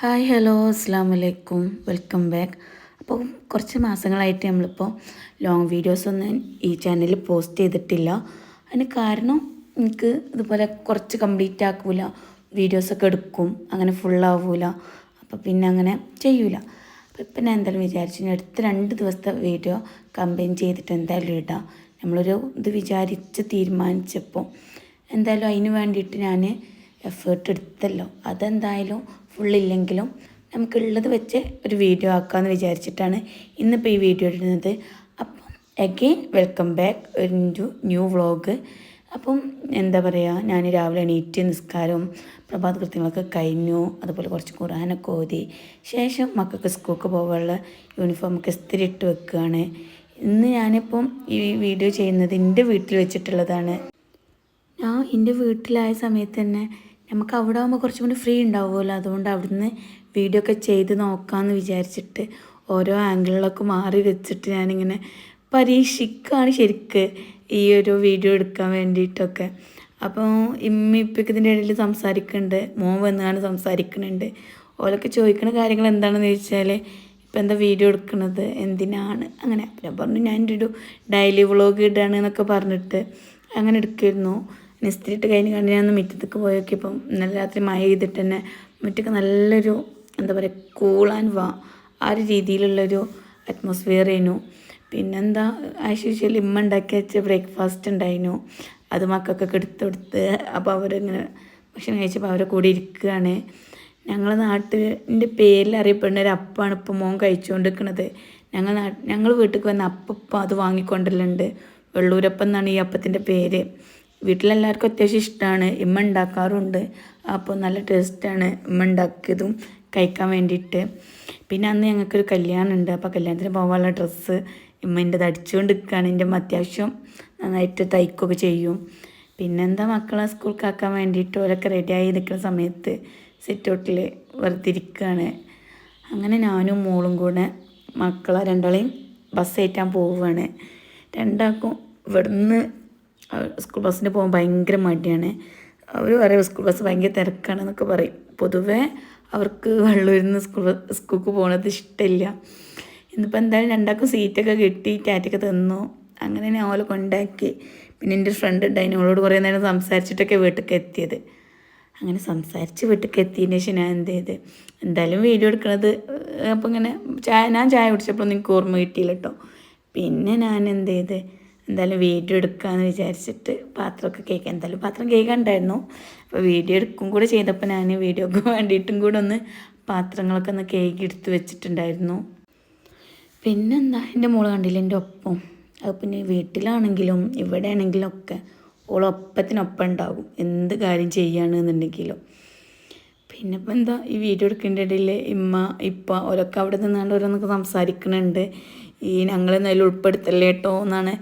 Hi hello അസ്സാം വലൈക്കും welcome back. അപ്പോൾ കുറച്ച് മാസങ്ങളായിട്ട് നമ്മളിപ്പോൾ ലോങ് വീഡിയോസ് ഒന്നും ഈ ചാനലിൽ പോസ്റ്റ് ചെയ്തിട്ടില്ല. അതിന് കാരണം എനിക്ക് ഇതുപോലെ കുറച്ച് കംപ്ലീറ്റ് ആക്കൂല. വീഡിയോസൊക്കെ എടുക്കും. അങ്ങനെ ഫുള്ളാവൂല അപ്പോൾ പിന്നെ അങ്ങനെ ചെയ്യൂല. അപ്പോൾ ഇപ്പം ഞാൻ എന്തായാലും വിചാരിച്ചു അടുത്ത രണ്ട് ദിവസത്തെ വീഡിയോ കമ്പൈൻ ചെയ്തിട്ട് എന്തായാലും ഇടാം. നമ്മളൊരു ഇത് വിചാരിച്ച് തീരുമാനിച്ചപ്പോൾ എന്തായാലും അതിന് വേണ്ടിയിട്ട് ഞാൻ എഫേർട്ട് എടുത്തല്ലോ. അതെന്തായാലും ഫുള്ളില്ലെങ്കിലും നമുക്കുള്ളത് വെച്ച് ഒരു വീഡിയോ ആക്കാമെന്ന് വിചാരിച്ചിട്ടാണ് ഇന്നിപ്പോൾ ഈ വീഡിയോ ഇടുന്നത്. അപ്പം അഗെയിൻ വെൽക്കം ബാക്ക് ഒരു ന്യൂ വ്ളോഗ് അപ്പം എന്താ പറയുക ഞാൻ രാവിലെ എണീറ്റ് നിസ്കാരവും പ്രഭാത കൃത്യങ്ങളൊക്കെ കഴിഞ്ഞു. അതുപോലെ കുറച്ച് ഖുറാനൊക്കെ ഓതി. ശേഷം മക്കൾക്ക് സ്കൂൾക്ക് പോകാനുള്ള യൂണിഫോമൊക്കെ ഇസ്തിരി ഇട്ട് വെക്കുകയാണ് ഇന്ന് ഞാനിപ്പം ഈ വീഡിയോ ചെയ്യുന്നത് എന്റെ വീട്ടിൽ വെച്ചിട്ടുള്ളതാണ്. ഞാൻ എന്റെ വീട്ടിലായ സമയത്ത് തന്നെ നമുക്ക് അവിടെ ആകുമ്പോൾ കുറച്ചും കൂടി ഫ്രീ ഉണ്ടാവുമല്ലോ. അതുകൊണ്ട് അവിടുന്ന് വീഡിയോ ഒക്കെ ചെയ്ത് നോക്കാമെന്ന് വിചാരിച്ചിട്ട് ഓരോ ആംഗിളിലൊക്കെ മാറി വെച്ചിട്ട് ഞാനിങ്ങനെ പരീക്ഷിക്കുകയാണ് ശരിക്ക് ഈ ഒരു വീഡിയോ എടുക്കാൻ വേണ്ടിയിട്ടൊക്കെ. അപ്പോൾ ഇമ്മ ഇപ്പൊക്കെ ഇതിന്റെ ഇടയിൽ സംസാരിക്കുന്നുണ്ട് മോൻ വന്നാണ് സംസാരിക്കുന്നുണ്ട് ഓലൊക്കെ ചോദിക്കുന്ന കാര്യങ്ങൾ എന്താണെന്ന് ചോദിച്ചാൽ ഇപ്പം എന്താ വീഡിയോ എടുക്കുന്നത് എന്തിനാണ്? അങ്ങനെ. ഞാൻ പറഞ്ഞു ഞാൻ ഒരു ഡെയിലി വ്ളോഗ് ഇടാണ് എന്നൊക്കെ പറഞ്ഞിട്ട് അങ്ങനെ എടുക്കുമായിരുന്നു നിസ്തിരിട്ട് കഴിഞ്ഞ് കണ്ട് ഞാൻ മുറ്റത്തേക്ക് പോയൊക്കെ ഇപ്പം ഇന്നലെ രാത്രി മഴ ചെയ്തിട്ട് തന്നെ മുറ്റൊക്കെ നല്ലൊരു എന്താ പറയുക ആൻഡ് വാ ആ ഒരു രീതിയിലുള്ളൊരു അറ്റ്മോസ്ഫിയർ ആയിരുന്നു പിന്നെന്താ യൂഷ്വൽ ഇമ്മ ഉണ്ടാക്കി വെച്ച ബ്രേക്ക്ഫാസ്റ്റ് ഉണ്ടായിരുന്നു അത് മക്കൾക്കൊക്കെ എടുത്ത് കൊടുത്ത് അപ്പോൾ അവരിങ്ങനെ ഭക്ഷണം കഴിച്ചപ്പോൾ അവരെ കൂടെ ഇരിക്കുകയാണ്. ഞങ്ങളെ നാട്ടിന്റെ പേരിൽ അറിയപ്പെടുന്ന ഒരു അപ്പാണ് ഇപ്പോൾ മോൻ കഴിച്ചുകൊണ്ടിരിക്കുന്നത് ഞങ്ങൾ ഞങ്ങൾ വീട്ടിൽ വന്ന അപ്പം അത് വാങ്ങിക്കൊണ്ടല്ലുണ്ട് വെള്ളൂരപ്പം എന്നാണ് ഈ അപ്പത്തിന്റെ പേര്. വീട്ടിലെല്ലാവർക്കും അത്യാവശ്യം ഇഷ്ടമാണ് ഇമ്മ ഉണ്ടാക്കാറുണ്ട് അപ്പോൾ നല്ല ടേസ്റ്റാണ് ഇമ്മ ഉണ്ടാക്കിയതും കഴിക്കാൻ വേണ്ടിയിട്ട്. പിന്നെ അന്ന് ഞങ്ങൾക്കൊരു കല്യാണം ഉണ്ട് അപ്പോൾ കല്യാണത്തിന് പോകാനുള്ള ഡ്രസ്സ് ഇമ്മേന്റെത് അടിച്ചുകൊണ്ട് നിൽക്കുകയാണ് എന്റെ അത്യാവശ്യം നന്നായിട്ട് തയ്ക്കുകയൊക്കെ ചെയ്യും. പിന്നെന്താ മക്കളെ സ്കൂൾക്കാക്കാൻ വേണ്ടിയിട്ട് ഓരൊക്കെ റെഡിയായി നിൽക്കുന്ന സമയത്ത് സിറ്റൗട്ടിൽ വെറുതെ ഇരിക്കുകയാണ് അങ്ങനെ ഞാനും മോളും കൂടെ മക്കളെ രണ്ടാളെയും ബസ് കയറ്റാൻ പോവുകയാണ് രണ്ടാൾക്കും ഇവിടുന്ന് സ്കൂൾ ബസ്സിന് പോകാൻ ഭയങ്കര മടിയാണ്. അവർ പറയും സ്കൂൾ ബസ് ഭയങ്കര തിരക്കാണെന്നൊക്കെ പറയും. പൊതുവേ അവർക്ക് വെള്ളൂരിൽ നിന്ന് സ്കൂൾ സ്കൂൾക്ക് പോകണത് ഇഷ്ടമില്ല. ഇന്നിപ്പോൾ എന്തായാലും രണ്ടാൾക്കും സീറ്റൊക്കെ കിട്ടി ടാറ്റൊക്കെ തന്നു. അങ്ങനെ ഞാൻ ഓലെ കൊണ്ടാക്കി. പിന്നെ എന്റെ ഫ്രണ്ട് ഉണ്ടായിരുന്നു അവളോട് കുറേ നേരം സംസാരിച്ചിട്ടൊക്കെ വീട്ടിലേക്ക് എത്തിയത്. അങ്ങനെ സംസാരിച്ച് വീട്ടിലേക്ക് എത്തിയതിന് ശേഷം ഞാൻ എന്ത് ചെയ്ത്? എന്തായാലും വീഡിയോ എടുക്കണത് അപ്പോൾ ഇങ്ങനെ ചായ ഞാൻ ചായ കുടിച്ചപ്പോൾ നിങ്ങൾക്ക് ഓർമ്മ കിട്ടിയില്ല കേട്ടോ. പിന്നെ ഞാൻ എന്ത് ചെയ്ത്? എന്തായാലും വീഡിയോ എടുക്കാമെന്ന് വിചാരിച്ചിട്ട് പാത്രമൊക്കെ കേൾക്കാം എന്തായാലും പാത്രം കേൾക്കാണ്ടായിരുന്നു അപ്പോൾ വീഡിയോ എടുക്കും കൂടെ ചെയ്തപ്പോൾ ഞാൻ വീഡിയോക്ക് വേണ്ടിയിട്ടും കൂടെ ഒന്ന് പാത്രങ്ങളൊക്കെ ഒന്ന് കേക്ക് എടുത്ത് വെച്ചിട്ടുണ്ടായിരുന്നു. പിന്നെന്താ? എന്റെ മോൾ കണ്ടില്ല എന്റെ ഒപ്പം? അത് പിന്നെ വീട്ടിലാണെങ്കിലും ഇവിടെ ആണെങ്കിലും ഒക്കെ ഓളൊപ്പത്തിനൊപ്പം ഉണ്ടാകും. എന്ത് കാര്യം ചെയ്യുകയാണെന്നുണ്ടെങ്കിലും പിന്നെ ഇപ്പം എന്താ? ഈ വീഡിയോ എടുക്കേണ്ട ഇടയിൽ ഇമ്മ ഇപ്പ ഓരൊക്കെ അവിടെ നിന്നാണ്ട് ഓരോന്നൊക്കെ സംസാരിക്കുന്നുണ്ട് ഈ ഞങ്ങളെ ഉൾപ്പെടുത്തല്ലേട്ടോ എന്നാണ്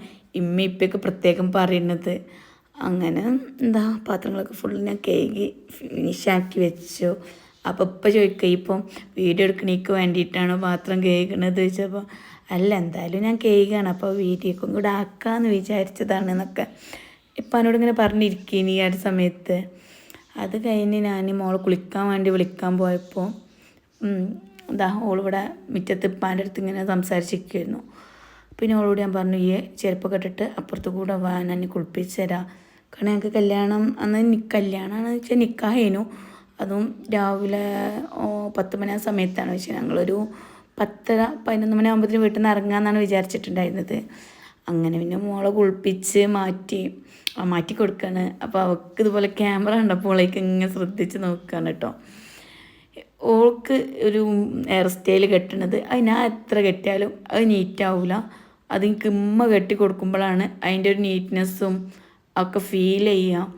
ഇമ്മ ഇപ്പൊക്കെ പ്രത്യേകം പറയുന്നത്. അങ്ങനെ എന്താ പാത്രങ്ങളൊക്കെ ഫുള്ള് ഞാൻ കേകി ഫിനിഷാക്കി വെച്ചു. അപ്പോൾ ഇപ്പം ചോദിക്കുക ഇപ്പം വീഡിയോ എടുക്കണേക്ക് വേണ്ടിയിട്ടാണോ പാത്രം കേൾക്കണത് ചോദിച്ചപ്പോൾ അല്ല എന്തായാലും ഞാൻ കേൾക്കുകയാണ് അപ്പോൾ വീഡിയോക്കും കൂടെ ആക്കാമെന്ന് വിചാരിച്ചതാണ് എന്നൊക്കെ ഇപ്പം എന്നോട് ഇങ്ങനെ പറഞ്ഞിരിക്കേനി ഈ ഒരു സമയത്ത്. അത് കഴിഞ്ഞ് ഞാൻ മോളെ കുളിക്കാൻ വേണ്ടി വിളിക്കാൻ പോയപ്പോൾ ദാ ഓളിവിടെ മുറ്റത്ത് ഇപ്പാന്റെ അടുത്ത് ഇങ്ങനെ സംസാരിച്ചിരിക്കുമായിരുന്നു പിന്നെ അവളോട് ഞാൻ പറഞ്ഞു ഈ ചെരുപ്പൊക്കെ കെട്ടിട്ട് അപ്പുറത്ത് കൂടെ വാ ഞാൻ കുളിപ്പിച്ച് തരാം. കാരണം ഞങ്ങൾക്ക് കല്യാണം അന്ന് നി കല്യാണമാണെന്ന് വെച്ചാൽ നിക്കാഹേനു. അതും രാവിലെ പത്ത് മണി ആ സമയത്താണ് പക്ഷേ ഞങ്ങളൊരു പത്തര പതിനൊന്ന് മണി ആകുമ്പോഴത്തേന് വീട്ടിൽ നിന്ന് ഇറങ്ങാമെന്നാണ് വിചാരിച്ചിട്ടുണ്ടായിരുന്നത്. അങ്ങനെ പിന്നെ മോളെ കുളിപ്പിച്ച് മാറ്റി മാറ്റി കൊടുക്കുകയാണ് അപ്പോൾ അവൾക്ക് ഇതുപോലെ ക്യാമറ കണ്ടപ്പോഴേക്ക് ഇങ്ങനെ ശ്രദ്ധിച്ച് നോക്കുകയാണ് കേട്ടോ. ഓൾക്ക് ഒരു ഹെയർ സ്റ്റൈൽ കെട്ടണത്. അത് ഞാൻ എത്ര കെട്ടിയാലും അത് നീറ്റാവില്ല അത് കിമ്മ കെട്ടി കൊടുക്കുമ്പോഴാണ് അതിന്റെ ഒരു നീറ്റ്നെസ്സും ഒക്കെ ഫീൽ ചെയ്യുക.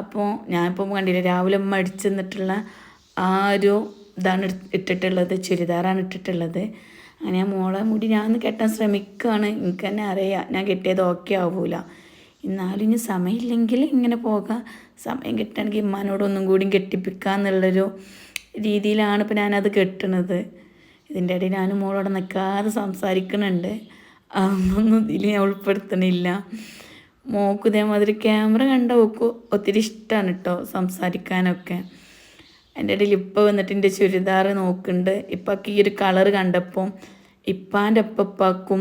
അപ്പോൾ ഞാനിപ്പം കണ്ടില്ല രാവിലെ ഉമ്മ അടിച്ചു നിന്നിട്ടുള്ള ആ ഒരു ഇതാണ് ഇട്ട് ഇട്ടിട്ടുള്ളത് ചുരിദാറാണ് ഇട്ടിട്ടുള്ളത്. അങ്ങനെ ഞാൻ മോളെ മുടി ഞാൻ ഒന്ന് കെട്ടാൻ ശ്രമിക്കുകയാണ്. എനിക്ക് തന്നെ അറിയാം ഞാൻ കെട്ടിയത് ഓക്കെ ആവൂല. എന്നാലും ഇനി സമയമില്ലെങ്കിൽ ഇങ്ങനെ പോകാം. സമയം കിട്ടുകയാണെങ്കിൽ ഇമ്മാനോടൊന്നും കൂടി കെട്ടിപ്പിക്കാന്നുള്ളൊരു രീതിയിലാണ് ഇപ്പം ഞാനത് കെട്ടണത്. ഇതിന്റെ ഇടയിൽ ഞാൻ മോളോട് നിൽക്കാതെ സംസാരിക്കണുണ്ട് അതൊന്നും ഇതിൽ ഞാൻ ഉൾപ്പെടുത്തണില്ല. മോക്ക് ഇതേമാതിരി ക്യാമറ കണ്ട ഓക്ക് ഒത്തിരി ഇഷ്ടമാണ് കേട്ടോ സംസാരിക്കാനൊക്കെ. എന്റെ ഇടയിൽ ഇപ്പം വന്നിട്ട് എന്റെ ചുരിദാർ നോക്കുന്നുണ്ട് ഇപ്പൊക്കെ ഈ ഒരു കളർ കണ്ടപ്പോൾ ഇപ്പാന്റെ അപ്പപ്പാക്കും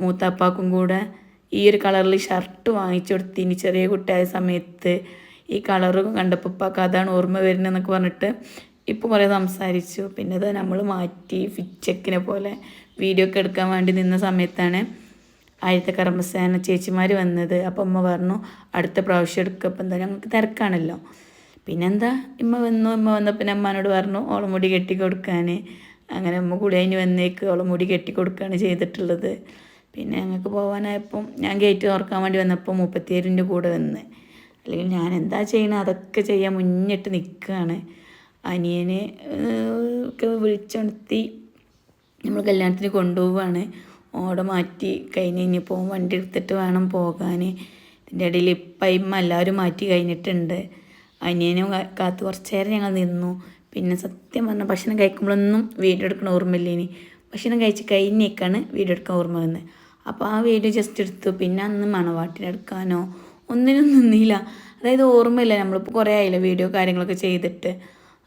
മൂത്താപ്പാക്കും കൂടെ ഈ ഒരു കളറിൽ ഷർട്ട് വാങ്ങിച്ചു കൊടുത്തിന് ചെറിയ കുട്ടിയായ സമയത്ത്. ഈ കളറ് കണ്ടപ്പോൾ ഇപ്പൊക്കെ അതാണ് ഓർമ്മ വരുന്നതെന്നൊക്കെ പറഞ്ഞിട്ട് ഇപ്പോൾ കുറേ സംസാരിച്ചു. പിന്നെ അത് നമ്മൾ മാറ്റി ഫിച്ചക്കിനെ പോലെ വീഡിയോ ഒക്കെ എടുക്കാൻ വേണ്ടി നിന്ന സമയത്താണ് ആദ്യത്തെ കർമ്മസേന ചേച്ചിമാർ വന്നത്. അപ്പം അമ്മ പറഞ്ഞു അടുത്ത പ്രാവശ്യം എടുക്കുക അപ്പം എന്താ ഞങ്ങൾക്ക് തിരക്കാണല്ലോ. പിന്നെന്താ? ഇമ്മ വന്നു. ഇമ്മ വന്നപ്പോൾ അമ്മാനോട് പറഞ്ഞു ഓളമുടി കെട്ടി കൊടുക്കാൻ അങ്ങനെ അമ്മ കൂടി അതിന് വന്നേക്ക് ഓളമുടി കെട്ടി കൊടുക്കുകയാണ് ചെയ്തിട്ടുള്ളത്. പിന്നെ ഞങ്ങൾക്ക് പോകാനായപ്പം ഞാൻ ഗേറ്റ് തുറക്കാൻ വേണ്ടി വന്നപ്പോൾ മുപ്പത്തിയേഴിന്റെ കൂടെ വന്ന്. അല്ലെങ്കിൽ ഞാൻ എന്താ ചെയ്യണത് അതൊക്കെ ചെയ്യാൻ മുന്നിട്ട് നിൽക്കുകയാണ് അനിയനെ ഒക്കെ വിളിച്ചുണർത്തി നമ്മൾ കല്യാണത്തിന് കൊണ്ടുപോവാണ്. ഓടെ മാറ്റി കഴിഞ്ഞ് കഴിഞ്ഞപ്പോൾ വണ്ടി എടുത്തിട്ട് വേണം പോകാൻ ഇതിന്റെ ഇടയിൽ ഇപ്പം എല്ലാവരും മാറ്റി കഴിഞ്ഞിട്ടുണ്ട്. അനിയനും കാത്ത് കുറച്ച് നേരം ഞങ്ങൾ നിന്നു. പിന്നെ സത്യം പറഞ്ഞാൽ ഭക്ഷണം കഴിക്കുമ്പോഴൊന്നും വീഡിയോ എടുക്കണ ഓർമ്മയില്ല ഇനി ഭക്ഷണം കഴിച്ച് കഴിഞ്ഞേക്കാണ് വീഡിയോ എടുക്കാൻ ഓർമ്മ വന്നത് അപ്പോൾ ആ വീഡിയോ ജസ്റ്റ് എടുത്തു. പിന്നെ അന്ന് മണവാട്ടിനെടുക്കാനോ ഒന്നിനും നിന്നില്ല. അതായത് ഓർമ്മയില്ല. നമ്മളിപ്പോൾ കുറേ ആയില്ല വീഡിയോ കാര്യങ്ങളൊക്കെ ചെയ്തിട്ട്.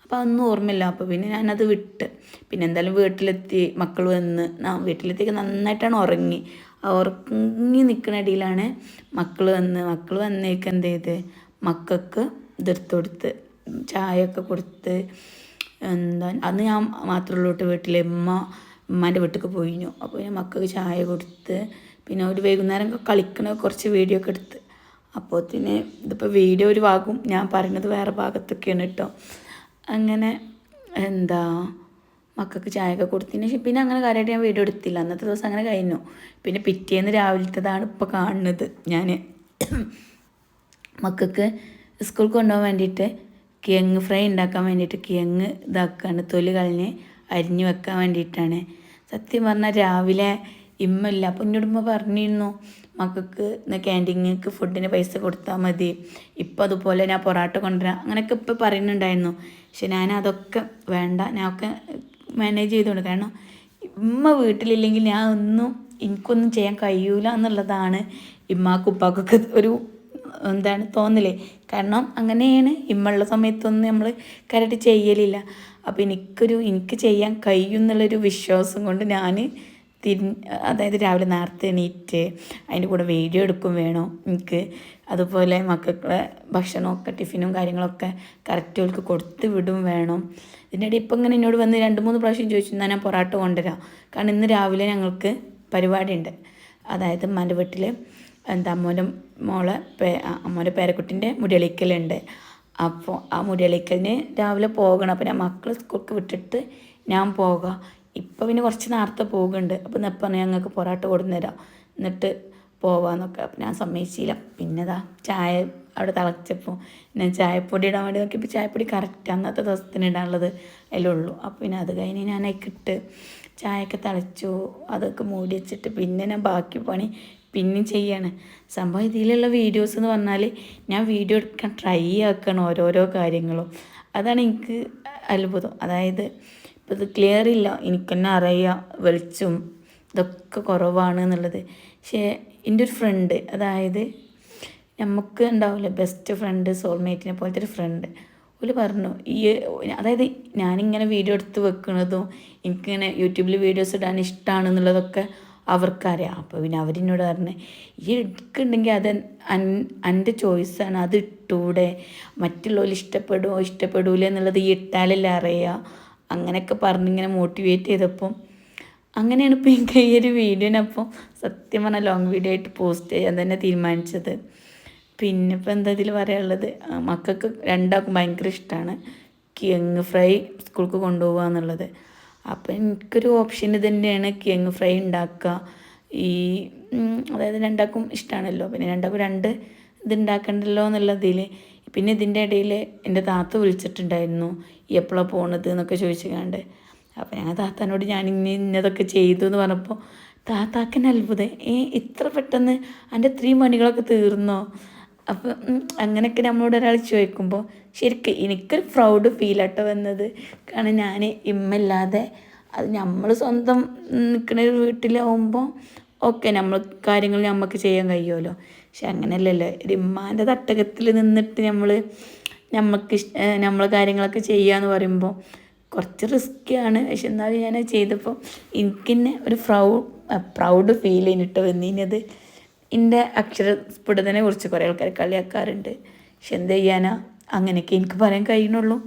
അപ്പോൾ അതൊന്നും ഓർമ്മയില്ല. അപ്പോൾ പിന്നെ ഞാനത് വിട്ട്. പിന്നെ എന്തായാലും വീട്ടിലെത്തി മക്കൾ വന്ന് വീട്ടിലെത്തിയൊക്കെ നന്നായിട്ടാണ് ഉറങ്ങി. ഉറങ്ങി നിൽക്കുന്ന ഇടയിലാണ് മക്കൾ വന്ന്. മക്കൾ വന്നേക്ക് എന്ത് ചെയ്ത്? മക്കൾക്ക് ഇതെടുത്ത് കൊടുത്ത് ചായയൊക്കെ കൊടുത്ത് എന്താ അന്ന് ഞാൻ മാത്രമേ ഉള്ളൂ കേട്ടോ വീട്ടിൽ ഉമ്മ ഉമ്മാന്റെ വീട്ടിലേക്ക് പോയിഞ്ഞു അപ്പോൾ ഞാൻ മക്കൾക്ക് ചായ കൊടുത്ത് പിന്നെ ഒരു വൈകുന്നേരം കളിക്കണ കുറച്ച് വീഡിയോ ഒക്കെ എടുത്ത്. അപ്പോഴത്തേന് ഇതിപ്പോൾ വീഡിയോ ഒരു ഭാഗവും ഞാൻ പറയുന്നത് വേറെ ഭാഗത്തൊക്കെയാണ് കേട്ടോ. അങ്ങനെ എന്താ മക്കൾക്ക് ചായയൊക്കെ കൊടുത്തതിന് പിന്നെ അങ്ങനെ കാര്യമായിട്ട് ഞാൻ വീഡിയോ എടുത്തില്ല. അന്നത്തെ ദിവസം അങ്ങനെ കഴിഞ്ഞു. പിന്നെ പിറ്റേന്ന് രാവിലത്തേതാണ് ഇപ്പോൾ കാണുന്നത് ഞാൻ മക്കൾക്ക് സ്കൂൾ കൊണ്ടുപോകാൻ വേണ്ടിയിട്ട് കിഴങ്ങ് ഫ്രൈ ഉണ്ടാക്കാൻ വേണ്ടിയിട്ട് കിഴങ്ങ് ഇതാക്കാണ്. തൊലി കളഞ്ഞ് അരിഞ്ഞ് വെക്കാൻ വേണ്ടിയിട്ടാണ്. സത്യം പറഞ്ഞാൽ രാവിലെ ഇമ്മല്ല. അപ്പം എന്റെ ഉമ്മ പറഞ്ഞിരുന്നു മക്കൾക്ക് ഇന്ന് ക്യാന്റീനിലേക്ക് ഫുഡിന് പൈസ കൊടുത്താൽ മതി. ഇപ്പം അതുപോലെ ഞാൻ പൊറാട്ട കൊണ്ടുവരാം. അങ്ങനെയൊക്കെ ഇപ്പം പറയുന്നുണ്ടായിരുന്നു. പക്ഷെ ഞാൻ അതൊക്കെ വേണ്ട ഞാൻ ഒക്കെ മാനേജ് ചെയ്തുകൊണ്ട് കാരണം ഇമ്മ വീട്ടിലില്ലെങ്കിൽ ഞാൻ ഒന്നും എനിക്കൊന്നും ചെയ്യാൻ കഴിയൂല എന്നുള്ളതാണ് ഇമ്മാക്കും ഉപ്പാക്കൊക്കെ ഒരു എന്താണ് തോന്നലേ. കാരണം അങ്ങനെയാണ് ഇമ്മുള്ള സമയത്തൊന്നും നമ്മൾ കറക്റ്റ് ചെയ്യലില്ല. അപ്പോൾ എനിക്കൊരു എനിക്ക് ചെയ്യാൻ കഴിയും എന്നുള്ളൊരു വിശ്വാസം കൊണ്ട് ഞാൻ തിരി അതായത് രാവിലെ നേരത്തെ എണീറ്റ് അതിന്റെ കൂടെ വീഡിയോ എടുക്കും വേണം എനിക്ക്. അതുപോലെ മക്കളെ ഭക്ഷണമൊക്കെ ടിഫിനും കാര്യങ്ങളൊക്കെ കറക്റ്റ് ഓൾക്ക് കൊടുത്ത് വിടും വേണം. ഇതിനിടെ ഇപ്പം ഇങ്ങനെ എന്നോട് വന്ന് രണ്ട് മൂന്ന് പ്രാവശ്യം ചോദിച്ചു എന്നാൽ ഞാൻ പൊറാട്ട കൊണ്ടുവരാം. കാരണം ഇന്ന് രാവിലെ ഞങ്ങൾക്ക് പരിപാടിയുണ്ട്. അതായത് ഉമ്മാന്റെ വീട്ടിൽ എന്താ അമ്മോന്റെ മോളെ പേ അമ്മോന്റെ പേരക്കുട്ടിന്റെ മുടിയളിക്കലുണ്ട്. അപ്പോൾ ആ മുടിയളിക്കലിന് രാവിലെ പോകണം. അപ്പോൾ ഞാൻ മക്കൾ സ്കൂൾക്ക് വിട്ടിട്ട് ഞാൻ പോകാം. ഇപ്പോൾ പിന്നെ കുറച്ച് നേരത്തെ പോകുന്നുണ്ട്. അപ്പോൾ ഞാൻ പറഞ്ഞു ഞങ്ങൾക്ക് പൊറാട്ട കൊടുന്നുതരാം എന്നിട്ട് പോവാന്നൊക്കെ. അപ്പം ഞാൻ സമ്മതിച്ചില്ല. പിന്നെതാ ചായ അവിടെ തിളച്ചപ്പോൾ ഞാൻ ചായപ്പൊടി ഇടാൻ വേണ്ടി നോക്കിയപ്പോൾ ചായപ്പൊടി കറക്റ്റ് അന്നത്തെ ദിവസത്തിന് ഇടാനുള്ളത് അതിലുള്ളൂ അപ്പോൾ പിന്നെ അത് കഴിഞ്ഞ് ഞാൻ അതിക്കിട്ട് ചായയൊക്കെ തിളച്ചു. അതൊക്കെ മൂടി വെച്ചിട്ട് പിന്നെ ഞാൻ ബാക്കി പണി പിന്നെയും ചെയ്യാണ്. സംഭവം ഇതിലുള്ള വീഡിയോസ് എന്ന് പറഞ്ഞാൽ ഞാൻ വീഡിയോ എടുക്കാൻ ട്രൈ ആക്കണം ഓരോരോ കാര്യങ്ങളും. അതാണ് എനിക്ക് അത്ഭുതം. അതായത് ഇപ്പോൾ ഇത് ക്ലിയർ ഇല്ല. എനിക്ക് തന്നെ അറിയാം. വെളിച്ചം ഇതൊക്കെ കുറവാണ് എന്നുള്ളത്. പക്ഷേ എന്റെ ഒരു ഫ്രണ്ട് അതായത് നമുക്ക് ഉണ്ടാവില്ല ബെസ്റ്റ് ഫ്രണ്ട് സോൾമേറ്റിനെ പോലത്തെ ഒരു ഫ്രണ്ട് ഓൽ പറഞ്ഞു ഈ അതായത് ഞാനിങ്ങനെ വീഡിയോ എടുത്ത് വെക്കുന്നതും എനിക്കിങ്ങനെ യൂട്യൂബിൽ വീഡിയോസ് ഇടാൻ ഇഷ്ടമാണ് എന്നുള്ളതൊക്കെ അവർക്കറിയാം. അപ്പോൾ പിന്നെ അവരെന്നോട് പറഞ്ഞ് ഈ എടുക്കുന്നുണ്ടെങ്കിൽ അത് എന്റെ ചോയ്സാണ് അത് ഇട്ടൂടെ. മറ്റുള്ളവർ ഇഷ്ടപ്പെടുമോ ഇഷ്ടപ്പെടൂല എന്നുള്ളത് ഈ ഇട്ടാലല്ലേ അറിയുക അങ്ങനെയൊക്കെ പറഞ്ഞിങ്ങനെ മോട്ടിവേറ്റ് ചെയ്തപ്പം അങ്ങനെയാണ് ഇപ്പോൾ എനിക്ക് ഈ ഒരു വീഡിയോനപ്പം സത്യം പറഞ്ഞാൽ ലോങ് വീഡിയോ ആയിട്ട് പോസ്റ്റ് ചെയ്യാൻ തന്നെ തീരുമാനിച്ചത്. പിന്നെ ഇപ്പം എന്താ ഇതിൽ പറയാനുള്ളത്? മക്കൾക്ക് രണ്ടാൾക്കും ഭയങ്കര ഇഷ്ടമാണ് കിഴങ്ങ് ഫ്രൈ സ്കൂൾക്ക് കൊണ്ടുപോകുക എന്നുള്ളത്. അപ്പം എനിക്കൊരു ഓപ്ഷൻ ഇത് തന്നെയാണ് കിഴങ്ങ് ഫ്രൈ ഉണ്ടാക്കുക. ഈ അതായത് രണ്ടാൾക്കും ഇഷ്ടമാണല്ലോ പിന്നെ രണ്ടാൾക്കും രണ്ട് ഇത് ഉണ്ടാക്കണ്ടല്ലോ എന്നുള്ളതിൽ പിന്നെ ഇതിന്റെ ഇടയിൽ എന്റെ താത്ത വിളിച്ചിട്ടുണ്ടായിരുന്നു എപ്പോഴാണ് പോണത്? എന്നൊക്കെ ചോദിച്ചുകൊണ്ട്. അപ്പോൾ ഞാൻ താത്താനോട് ഞാൻ ഇന്ന ഇന്നതൊക്കെ ചെയ്തു എന്ന് പറഞ്ഞപ്പോൾ താത്താക്കൻ അത്ഭുതം. ഏ ഇത്ര പെട്ടെന്ന് എന്റെ ത്രീ മണികളൊക്കെ തീർന്നോ? അപ്പം ഉം, അങ്ങനെയൊക്കെ നമ്മളോട് ഒരാൾ ചോദിക്കുമ്പോൾ ശരിക്കും എനിക്കൊരു പ്രൗഡ് ഫീൽ ആട്ടോ വന്നത്. കാരണം ഞാൻ ഇമ്മല്ലാതെ അത് നമ്മൾ സ്വന്തം നിൽക്കുന്ന ഒരു വീട്ടിലാവുമ്പോൾ ഓക്കെ നമ്മൾ കാര്യങ്ങൾ നമുക്ക് ചെയ്യാൻ കഴിയുമല്ലോ. പക്ഷെ അങ്ങനെയല്ലല്ലോ. ഇമ്മാന്റെ തട്ടകത്തിൽ നിന്നിട്ട് നമ്മൾ നമുക്ക് നമ്മൾ കാര്യങ്ങളൊക്കെ ചെയ്യാന്ന് പറയുമ്പോൾ കുറച്ച് റിസ്ക്കാണ് പക്ഷെ എന്നാലും ഞാൻ ചെയ്തപ്പോൾ എനിക്ക് തന്നെ ഒരു പ്രൗഡ് പ്രൗഡ് ഫീൽ ചെയ്തിട്ട് വന്നിനത് എന്റെ അക്ഷരസ്ഫുടതനെ കുറിച്ച് കുറേ ആൾക്കാർ കളിയാക്കാറുണ്ട്. പക്ഷെ എന്ത് ചെയ്യാനാ? അങ്ങനെയൊക്കെ എനിക്ക് പറയാൻ കഴിയണുള്ളൂ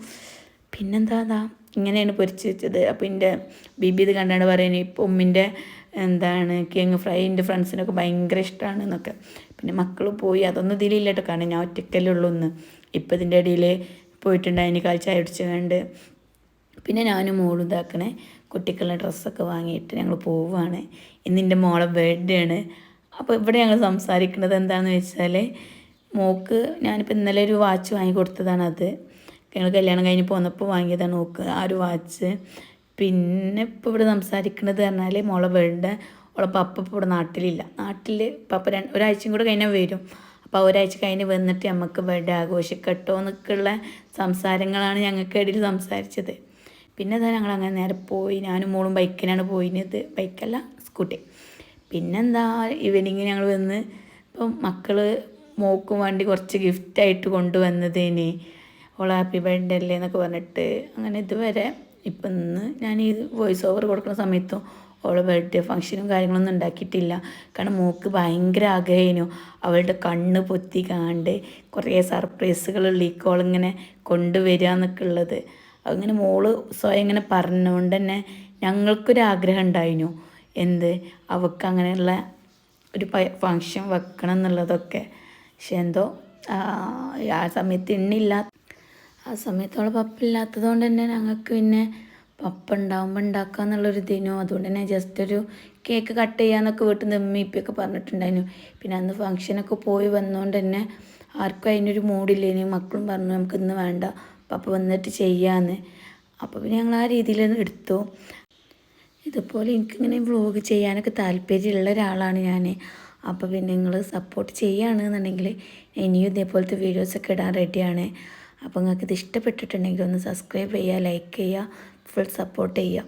പിന്നെന്താ ഇങ്ങനെയാണ് പൊരിച്ച് വെച്ചത്. അപ്പോൾ എന്റെ ബിബി ഇത് കണ്ടാണ് പറയുന്നത് ഇപ്പോൾ ഉമ്മിന്റെ എന്താണ് കിങ് ഫ്രൈ എന്റെ ഫ്രണ്ട്സിനൊക്കെ ഭയങ്കര ഇഷ്ടമാണ് എന്നൊക്കെ പിന്നെ മക്കൾ പോയി അതൊന്നും ഇതിലില്ല കേട്ടോ കാരണം ഞാൻ ഒറ്റയ്ക്കല്ലേ ഉള്ളൂ ഒന്ന് ഇപ്പം ഇതിന്റെ ഇടയിൽ പോയിട്ടുണ്ടായിന് അതിന് കാഴ്ച അടിച്ചു കണ്ട് പിന്നെ ഞാനും മോളും ഇതാക്കണേ കുട്ടിക്കുള്ള ഡ്രസ്സൊക്കെ വാങ്ങിയിട്ട് ഞങ്ങൾ പോവുകയാണ് ഇന്ന് എന്റെ മോളെ ബർത്ത്ഡേ ആണ്. അപ്പോൾ ഇവിടെ ഞങ്ങൾ സംസാരിക്കുന്നത് എന്താണെന്ന് വെച്ചാൽ മോക്ക് ഞാനിപ്പോൾ ഇന്നലെ ഒരു വാച്ച് വാങ്ങി കൊടുത്തതാണ് അത് ഞങ്ങൾ കല്യാണം കഴിഞ്ഞ് പോന്നപ്പോൾ വാങ്ങിയതാണ് മോക്ക് ആ ഒരു വാച്ച്. പിന്നെ ഇപ്പോൾ ഇവിടെ സംസാരിക്കുന്നത് പറഞ്ഞാൽ മോളെ വേണ്ട ഓളെ പപ്പ ഇപ്പോൾ ഇവിടെ നാട്ടിലില്ല. നാട്ടിൽ പപ്പ രണ്ട് ഒരാഴ്ചയും കൂടെ കഴിഞ്ഞാൽ വരും. അപ്പോൾ ഒരാഴ്ച കഴിഞ്ഞ് വന്നിട്ട് നമുക്ക് ബർത്ത്ഡേ ആഘോഷിക്കട്ടോ എന്നൊക്കെയുള്ള സംസാരങ്ങളാണ് ഞങ്ങൾക്ക് ഇടയിൽ സംസാരിച്ചത്. പിന്നെ അതാ ഞങ്ങൾ അങ്ങനെ നേരെ പോയി. ഞാനും മോളും ബൈക്കിനാണ് പോയിനത് ബൈക്കല്ല സ്കൂട്ടി. പിന്നെന്താ ഈവനിങ് ഞങ്ങൾ വന്ന് ഇപ്പം മക്കൾ മോക്കും വേണ്ടി കുറച്ച് ഗിഫ്റ്റായിട്ട് കൊണ്ടുവന്നതിന്. ഓൾ ഹാപ്പി ബർത്ത്ഡേ അല്ലേ എന്നൊക്കെ പറഞ്ഞിട്ട്. അങ്ങനെ ഇതുവരെ ഇപ്പം ഇന്ന് ഞാൻ ഈ വോയിസ് ഓവർ കൊടുക്കുന്ന സമയത്തും അവളെ ബർത്ത്ഡേ ഫംഗ്ഷനും കാര്യങ്ങളൊന്നും ഉണ്ടാക്കിയിട്ടില്ല. കാരണം മോക്ക് ഭയങ്കര ആഗ്രഹമായിരുന്നു അവളുടെ കണ്ണ് പൊത്തി കാണ്ട് കുറേ സർപ്രൈസുകളുള്ള ഈ കോളിങ്ങനെ കൊണ്ടുവരിക എന്നൊക്കെ ഉള്ളത്. അങ്ങനെ മോൾ സ്വയം ഇങ്ങനെ പറഞ്ഞുകൊണ്ട് തന്നെ ഞങ്ങൾക്കൊരാഗ്രഹം ഉണ്ടായിരുന്നു എന്ത്? അവൾക്ക് അങ്ങനെയുള്ള ഒരു ഫങ്ഷൻ വെക്കണം എന്നുള്ളതൊക്കെ. പക്ഷെ എന്തോ ആ സമയത്ത് എണ്ണില്ല. ആ സമയത്തോളം പപ്പില്ലാത്തത് കൊണ്ട് തന്നെ ഞങ്ങൾക്ക് പിന്നെ പപ്പ ഉണ്ടാകുമ്പോൾ ഉണ്ടാക്കുക എന്നുള്ളൊരു ഇതിനു. അതുകൊണ്ട് തന്നെ ജസ്റ്റ് ഒരു കേക്ക് കട്ട് ചെയ്യാന്നൊക്കെ വീട്ടിൽ നിന്ന് ഉമ്മി ഇപ്പൊക്കെ പറഞ്ഞിട്ടുണ്ടായിരുന്നു. പിന്നെ അന്ന് ഫംഗ്ഷനൊക്കെ പോയി വന്നുകൊണ്ട് തന്നെ ആർക്കും അതിനൊരു മൂഡില്ലേനു മക്കളും പറഞ്ഞു നമുക്ക് ഇന്ന് വേണ്ട പപ്പ വന്നിട്ട് ചെയ്യാന്ന്. അപ്പോൾ പിന്നെ ഞങ്ങൾ ആ രീതിയിൽ എടുത്തു. ഇതുപോലെ എനിക്കിങ്ങനെ വ്ളോഗ് ചെയ്യാനൊക്കെ താല്പര്യമുള്ള ഒരാളാണ് ഞാൻ അപ്പോൾ പിന്നെ നിങ്ങൾ സപ്പോർട്ട് ചെയ്യുകയാണെന്നുണ്ടെങ്കിൽ ഇനിയും ഇതേപോലത്തെ വീഡിയോസൊക്കെ ഇടാൻ റെഡിയാണ് അപ്പോൾ നിങ്ങൾക്ക് ഇത് ഇഷ്ടപ്പെട്ടിട്ടുണ്ടെങ്കിൽ ഒന്ന് സബ്സ്ക്രൈബ് ചെയ്യുക ലൈക്ക് ചെയ്യുക ഫുൾ സപ്പോർട്ട് ചെയ്യുക.